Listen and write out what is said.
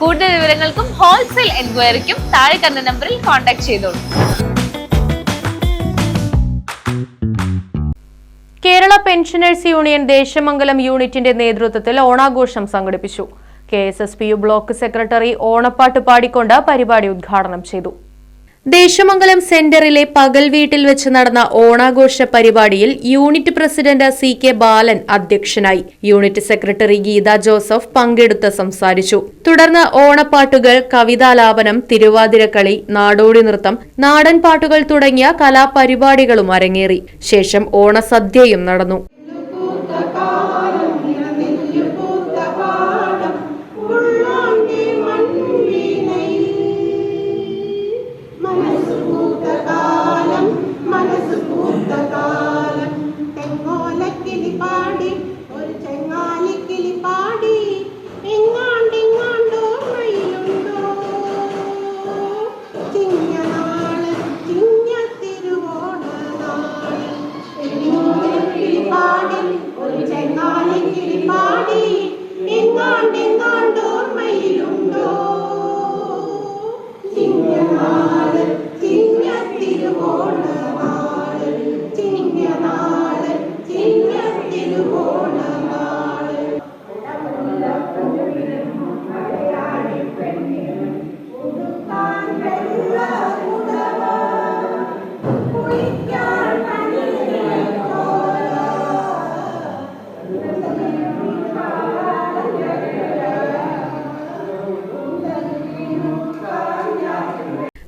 കൂടുതൽ വിവരങ്ങൾക്കും ഹോൾസെയിൽ എൻക്വയറിക്കും താഴെ കണ്ട നമ്പറിൽ കോൺടാക്ട് ചെയ്തോളൂ കേരള പെൻഷനേഴ്സ് യൂണിയൻ ദേശമംഗലം യൂണിറ്റിന്റെ നേതൃത്വത്തിൽ ഓണാഘോഷം സംഘടിപ്പിച്ചു. K S S P U block secretary ഓണപ്പാട്ട് പാടിക്കൊണ്ട് പരിപാടി ഉദ്ഘാടനം ചെയ്തു. ദേശമംഗലം സെന്ററിലെ പകൽ വീട്ടിൽ വെച്ച് നടന്ന ഓണാഘോഷ പരിപാടിയിൽ unit president C K Balan അധ്യക്ഷനായി. യൂണിറ്റ് സെക്രട്ടറി ഗീത ജോസഫ് പങ്കെടുത്ത് സംസാരിച്ചു. തുടർന്ന് ഓണപ്പാട്ടുകൾ കവിതാലാപനം തിരുവാതിരക്കളി നാടോടി നൃത്തം നാടൻ പാട്ടുകൾ തുടങ്ങിയ കലാപരിപാടികളും അരങ്ങേറി. ശേഷം ഓണസദ്യയും നടന്നു.